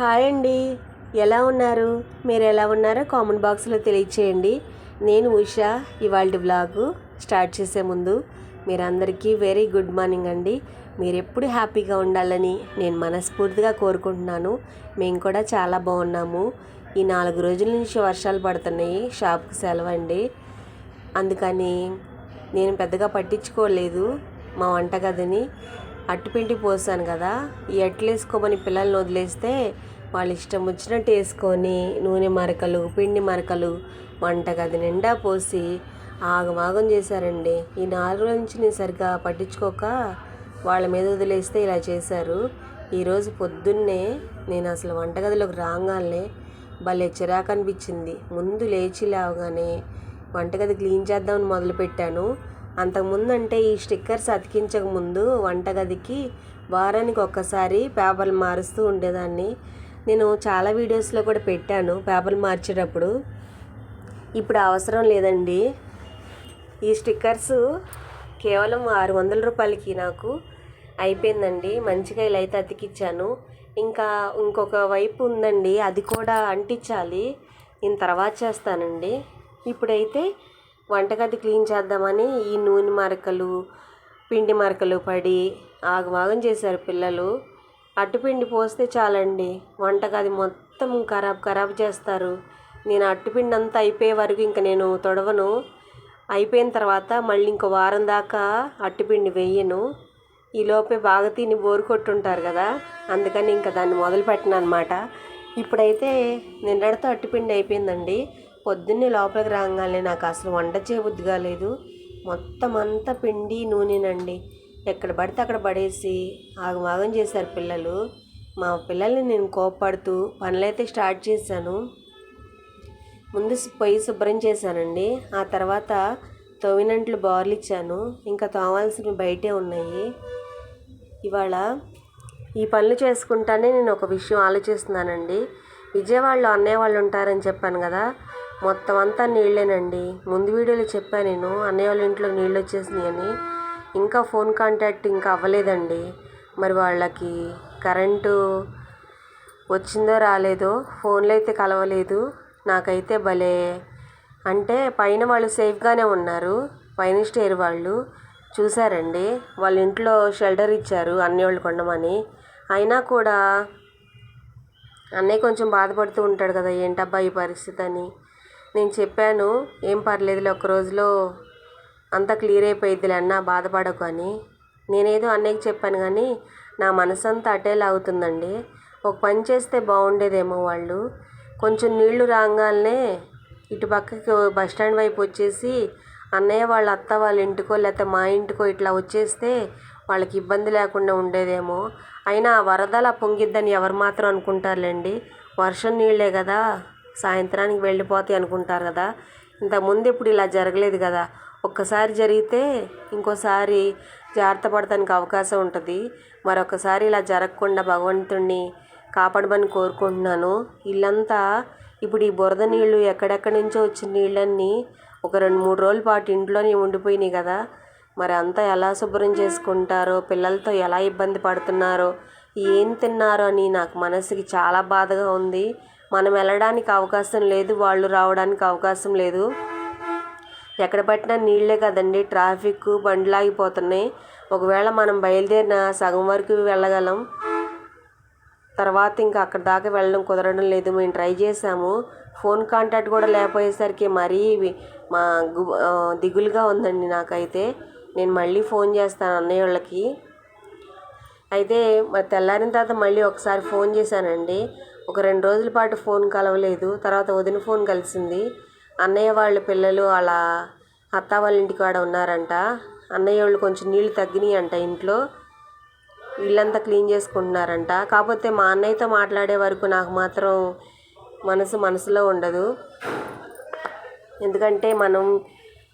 Hi అండి. ఎలా ఉన్నారు? మీరు ఎలా ఉన్నారో కామెంట్ బాక్స్లో తెలియచేయండి. నేను ఉషా ఇవాళ బ్లాగు స్టార్ట్ చేసే ముందు మీరందరికీ వెరీ గుడ్ మార్నింగ్ అండి. మీరు ఎప్పుడు హ్యాపీగా ఉండాలని నేను మనస్ఫూర్తిగా కోరుకుంటున్నాను. మేము కూడా చాలా బాగున్నాము. ఈ నాలుగు రోజుల నుంచి వర్షాలు పడుతున్నాయి షాప్కి సెలవు అండి అందుకని నేను పెద్దగా పట్టించుకోలేదు మా వంటగదిని. అట్టుపిండి పోసాను కదా. ఈ అట్లు వేసుకోమని పిల్లల్ని వదిలేస్తే వాళ్ళు ఇష్టం వచ్చినట్టు వేసుకొని నూనె మరకలు పిండి మరకలు వంటగది నిండా పోసి ఆగమాగం చేశారండి. ఈ నాలుగు రోజుల నుంచి నేను సరిగ్గా పట్టించుకోక వాళ్ళ మీద వదిలేస్తే ఇలా చేశారు. ఈరోజు పొద్దున్నే నేను అసలు వంటగదిలోకి రాగానే భలే చిరాకు అనిపించింది ముందు లేచి లేవగానే వంటగది క్లీన్ చేద్దామని మొదలుపెట్టాను. అంతకుముందు అంటే ఈ స్టిక్కర్స్ అతికించక ముందు వంటగదికి వారానికి ఒక్కసారి పేపర్లు మారుస్తూ ఉండేదాన్ని. నేను చాలా వీడియోస్లో కూడా పెట్టాను పేపర్లు మార్చేటప్పుడు. ఇప్పుడు అవసరం లేదండి. ఈ స్టిక్కర్స్ కేవలం ఆరు వందల రూపాయలకి నాకు అయిపోయిందండి. మంచిగా ఇలా అయితే అతికిచ్చాను. ఇంకా ఇంకొక వైపు ఉందండి అది కూడా అంటించాలి. నేను తర్వాత చేస్తానండి. ఇప్పుడైతే వంటగది క్లీన్ చేద్దామని ఈ నూనె మరకలు పిండి మరకలు పడి ఆగమాగం చేశారు పిల్లలు. అట్టుపిండి పోస్తే చాలండి. వంటగది మొత్తం ఖరాబ్ ఖరాబ్ చేస్తారు. నేను అట్టుపిండి అంతా అయిపోయే వరకు ఇంక నేను తొడవను. అయిపోయిన తర్వాత మళ్ళీ ఇంకో వారం దాకా అట్టుపిండి వెయ్యను ఈలోపే బాగా తిని బోరు కొట్టుంటారు కదా అందుకని ఇంకా దాన్ని మొదలు పెట్టిన అనమాట ఇప్పుడైతే నిన్నటితో అట్టుపిండి అయిపోయిందండి. పొద్దున్నే లోపలికి రాగానే నాకు అసలు వంట చేయబుద్ధి కాలేదు మొత్తం అంతా పిండి నూనెనండి. ఎక్కడ పడితే అక్కడ పడేసి ఆగమాగం చేశారు పిల్లలు. మా పిల్లల్ని నేను కోప్పడుతూ పనులైతే స్టార్ట్ చేశాను. ముందు పొయ్యి శుభ్రం చేశానండి. ఆ తర్వాత తోవినంట్లు బార్లు ఇచ్చాను. ఇంకా తోవాల్సినవి బయటే ఉన్నాయి. ఇవాళ ఈ పనులు చేసుకుంటానే నేను ఒక విషయం ఆలోచిస్తున్నానండి. విజయవాడలో అన్నయ్య వాళ్ళు ఉంటారని చెప్పాను కదా మొత్తం అంతా నీళ్ళేనండి. ముందు వీడియోలో చెప్పాను నేను అన్నయ్య వాళ్ళ ఇంట్లో నీళ్ళు వచ్చేసినాయి అని ఇంకా ఫోన్ కాంటాక్ట్ ఇంకా అవ్వలేదండి. మరి వాళ్ళకి కరెంటు వచ్చిందో రాలేదో ఫోన్లో అయితే కలవలేదు. నాకైతే భలే అంటే పైన వాళ్ళు సేఫ్గానే ఉన్నారు. పైన స్టేర్ వాళ్ళు. చూసారండి వాళ్ళ ఇంట్లో షెల్టర్ ఇచ్చారు అన్నయ్య కొండమని. అయినా కూడా అన్నయ్య కొంచెం బాధపడుతూ ఉంటాడు కదా ఏంటబ్బా ఈ పరిస్థితి అని నేను చెప్పాను ఏం పర్లేదులే ఒక రోజులో అంతా క్లియర్ అయిపోయిద్దిలే అన్న బాధపడకు అని. నేనేదో అన్నయ్యకి చెప్పాను కానీ నా మనసంతా అటే లాగుతుందండి ఒక పని చేస్తే బాగుండేదేమో వాళ్ళు. కొంచెం నీళ్ళు రాగానే ఇటు పక్కకి బస్ స్టాండ్ వైపు వచ్చేసి అన్నయ్య వాళ్ళ అత్త వాళ్ళ ఇంటికో లేకపోతే మా ఇంటికో ఇట్లా వచ్చేస్తే వాళ్ళకి ఇబ్బంది లేకుండా ఉండేదేమో. అయినా ఆ వరదలా పొంగిద్దని ఎవరు మాత్రం అనుకుంటారులేండి. వర్షం నీళ్ళే కదా. సాయంత్రానికి వెళ్ళిపోతాయి అనుకుంటారు కదా. ఇంతకుముందు ఇప్పుడు ఇలా జరగలేదు కదా. ఒక్కసారి జరిగితే ఇంకోసారి జాగ్రత్త పడటానికి అవకాశం ఉంటుంది. మరొకసారి ఇలా జరగకుండా భగవంతుణ్ణి కాపాడమని కోరుకుంటున్నాను. ఇల్లంతా ఇప్పుడు ఈ బురద నీళ్ళు ఎక్కడెక్కడి నుంచో వచ్చిన నీళ్ళన్నీ ఒక రెండు మూడు రోజుల పాటు ఇంట్లోనే ఉండిపోయినాయి కదా. మరి అంతా ఎలా శుభ్రం చేసుకుంటారో పిల్లలతో ఎలా ఇబ్బంది పడుతున్నారో ఏం తిన్నారో అని నాకు మనసుకి చాలా బాధగా ఉంది. మనం వెళ్ళడానికి అవకాశం లేదు వాళ్ళు రావడానికి అవకాశం లేదు. ఎక్కడ పట్టినా నీళ్ళే కదండి ట్రాఫిక్ బండ్లు ఆగిపోతున్నాయి ఒకవేళ మనం బయలుదేరిన సగం వరకు వెళ్ళగలం. తర్వాత ఇంకా అక్కడ దాకా వెళ్ళడం కుదరడం లేదు. మేము ట్రై చేసాము ఫోన్ కాంటాక్ట్ కూడా లేకపోయేసరికి మరీ మా గు దిగులుగా ఉందండి నాకైతే. నేను మళ్ళీ ఫోన్ చేస్తాను అన్నయ్య వాళ్ళకి. అయితే మరి తెల్లారిన తర్వాత మళ్ళీ ఒకసారి ఫోన్ చేశానండి. ఒక రెండు రోజుల పాటు ఫోన్ కలవలేదు. తర్వాత వదిన ఫోన్ కలిసింది. అన్నయ్య వాళ్ళ పిల్లలు వాళ్ళ అత్త వాళ్ళ ఇంటికి కాడ ఉన్నారంట. అన్నయ్య వాళ్ళు కొంచెం నీళ్ళు తగ్గినాయి అంట ఇంట్లో. ఇల్లంతా క్లీన్ చేసుకుంటున్నారంట. కాకపోతే మా అన్నయ్యతో మాట్లాడే వరకు నాకు మాత్రం మనసు మనసులో ఉండదు. ఎందుకంటే మనం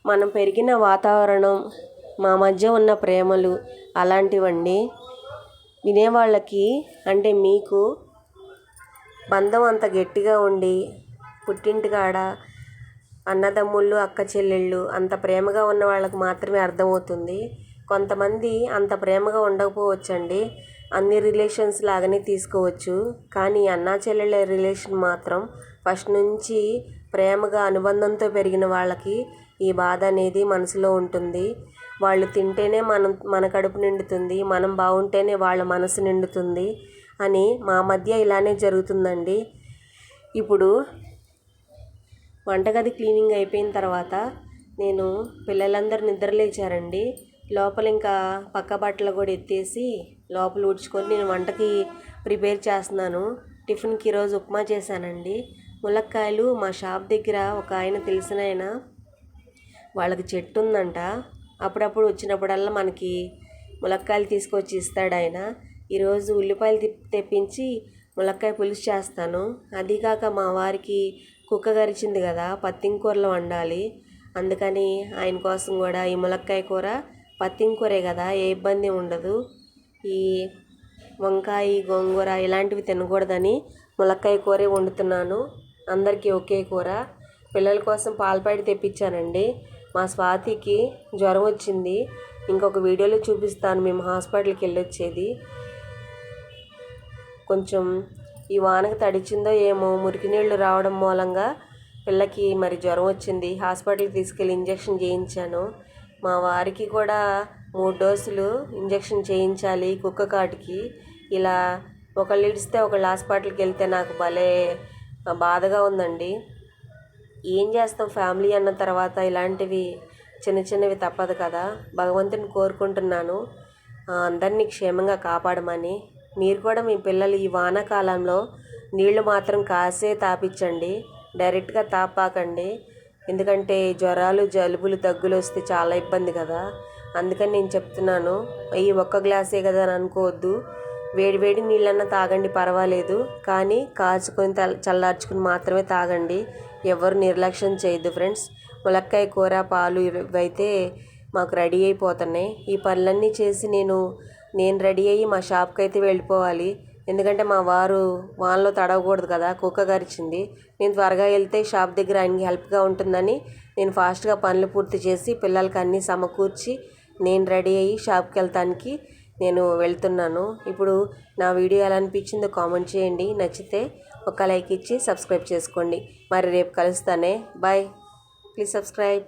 మనం పెరిగిన వాతావరణం మా మధ్య ఉన్న ప్రేమలు అలాంటివండి వినేవాళ్ళకి అంటే మీకు బంధం అంత గట్టిగా ఉండి పుట్టింటి కాడ అన్నదమ్ముళ్ళు అక్క చెల్లెళ్ళు అంత ప్రేమగా ఉన్న వాళ్ళకి మాత్రమే అర్థమవుతుంది. కొంతమంది అంత ప్రేమగా ఉండకపోవచ్చండి. అన్ని రిలేషన్స్ లాగానే తీసుకోవచ్చు. కానీ అన్నా చెల్లెళ్ళ రిలేషన్ మాత్రం ఫస్ట్ నుంచి ప్రేమగా అనుబంధంతో పెరిగిన వాళ్ళకి ఈ బాధ అనేది మనసులో ఉంటుంది. వాళ్ళు తింటేనే మనం మన కడుపు నిండుతుంది. మనం బాగుంటేనే వాళ్ళ మనసు నిండుతుంది. అని మా మధ్య ఇలానే జరుగుతుందండి. ఇప్పుడు వంటగది క్లీనింగ్ అయిపోయిన తర్వాత నేను పిల్లలందరూ నిద్రలేచారండి లోపల ఇంకా పక్క బట్టలు కూడా ఎత్తేసి లోపల ఊడ్చుకొని నేను వంటకి ప్రిపేర్ చేస్తున్నాను. టిఫిన్కి ఈరోజు ఉప్మా చేశానండి. ములక్కాయలు మా షాప్ దగ్గర ఒక ఆయన తెలిసిన ఆయన వాళ్ళకి చెట్టు ఉందంట. అప్పుడప్పుడు వచ్చినప్పుడల్లా మనకి ములక్కాయలు తీసుకొచ్చి ఇస్తాడు ఆయన. ఈరోజు ఉల్లిపాయలు తెప్పించి ములక్కాయ పులుసు చేస్తాను. అదీకాక మా వారికి కుక్క గరిచింది కదా పత్తింకూరలు వండాలి. అందుకని ఆయన కోసం కూడా ఈ ములక్కాయ కూర పత్తింకూరే కదా ఏ ఇబ్బంది ఉండదు. ఈ వంకాయ గోంగూర ఇలాంటివి తినకూడదని ములక్కాయ కూరే వండుతున్నాను. అందరికీ ఒకే కూర. పిల్లల కోసం పాలపాడి తెప్పించానండి. మా స్వాతికి జ్వరం వచ్చింది. ఇంకొక వీడియోలో చూపిస్తాను మేము హాస్పిటల్కి వెళ్ళొచ్చేది. కొంచెం ఈ వానకు తడిచిందో ఏమో మురికి నీళ్ళు రావడం మూలంగా పిల్లకి మరి జ్వరం వచ్చింది. హాస్పిటల్కి తీసుకెళ్ళి ఇంజక్షన్ చేయించాను. మా వారికి కూడా మూడు డోసులు ఇంజక్షన్ చేయించాలి కుక్క కాటికి. ఇలా ఒకళ్ళు ఇడిస్తే ఒకళ్ళు హాస్పిటల్కి వెళ్తే నాకు భలే బాధగా ఉందండి. ఏం చేస్తాం? ఫ్యామిలీ అన్న తర్వాత ఇలాంటివి చిన్న చిన్నవి తప్పదు కదా. భగవంతుని కోరుకుంటున్నాను. అందరినీ క్షేమంగా కాపాడమని మీరు కూడా మీ పిల్లలు ఈ వానాకాలంలో నీళ్ళు మాత్రం కాసే తాపించండి డైరెక్ట్గా తాపాకండి. ఎందుకంటే జ్వరాలు జలుబులు దగ్గులు వస్తే చాలా ఇబ్బంది కదా. అందుకని నేను చెప్తున్నాను ఈ ఒక్క గ్లాసే కదా అని అనుకోవద్దు. వేడి వేడి నీళ్ళన్నా తాగండి పర్వాలేదు. కానీ కాచుకొని చల్లార్చుకుని మాత్రమే తాగండి. ఎవరు నిర్లక్ష్యం చేయొద్దు ఫ్రెండ్స్. ములక్కాయ కూర పాలు ఇవైతే మాకు రెడీ అయిపోతున్నాయి. ఈ పనులన్నీ చేసి నేను నేను రెడీ అయ్యి మా షాప్కి అయితే వెళ్ళిపోవాలి. ఎందుకంటే మా వారు వానలో తడవకూడదు కదా కుక్క గరిచింది. నేను త్వరగా వెళ్తే షాప్ దగ్గర ఆయనకి హెల్ప్గా ఉంటుందని నేను ఫాస్ట్గా పనులు పూర్తి చేసి పిల్లలకి అన్నీ సమకూర్చి నేను రెడీ అయ్యి షాప్కి వెళ్తానికి నేను వెళ్తున్నాను. ఇప్పుడు నా వీడియో ఎలా అనిపించిందో కామెంట్ చేయండి. నచ్చితే ఒక లైక్ ఇచ్చి సబ్స్క్రైబ్ చేసుకోండి. మరి రేపు కలుస్తానే. బాయ్. Please subscribe.